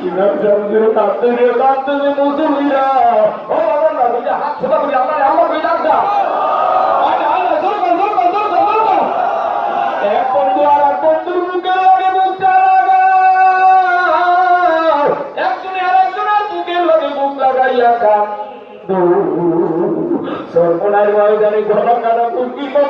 ইমাম সাহেব কাঁদতে দিয়ে কাঁদতে দিয়ে মুসলিরা ও বাবা না বুঝে হাত ছোটা বুঝে আমার আমার বুঝে জোর কর এক বন্ধু আর কান সর্বনার ময়দানে ঘন কাটা কুকি কত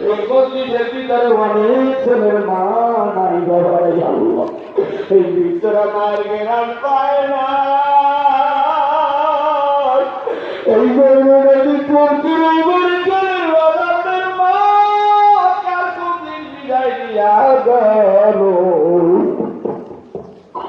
এই মসজিদের ভিতরে অনেক ছেলের মা নাই বাবারে আল্লাহ এই ভিতরে মার গেরাম পায় না। এই গরিবের প্রচুর গরিবের বাবাদের মা, কার কোন দিন বিদায় দিয়া